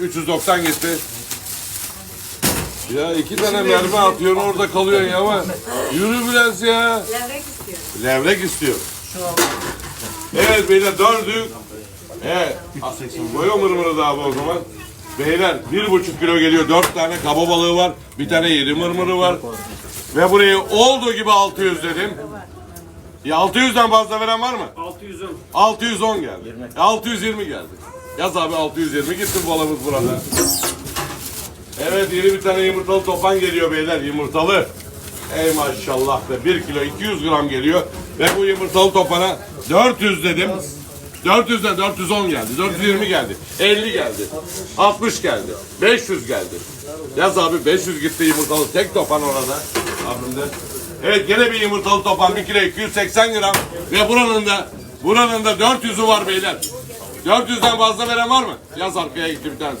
390 gitti. Ya iki tane mermi atıyorsun orada kalıyorsun ya ama yürü biraz ya. Levrek istiyorum. Levrek istiyor. Evet beyler dördük. Evet. Koyuyor mırmırı daha bu o zaman. Beyler bir buçuk kilo geliyor. Dört tane kaba balığı var. Bir tane yedi mırmırı var. Ve burayı olduğu gibi 600 dedim. Ya 600'den fazla veren var mı? 610. 610 geldi. 620 geldi. Yaz abi 620 gitti balımız burada. Evet yeni bir tane yumurtalı topan geliyor beyler yumurtalı. Ey maşallah be 1 kilo 200 gram geliyor. Ve bu yumurtalı topana 400 dedim. 400'den 410 geldi. 420 geldi. 50 geldi. 60 geldi. 500 geldi. Yaz abi 500 gitti yumurtalı tek topan orada. Abimde. Evet gene bir yumurtalı topan 1 kilo 280 gram. Ve buranın da buranın da 400'ü var beyler. 400'den fazla veren var mı? Yaz arkaya gitti bir tane.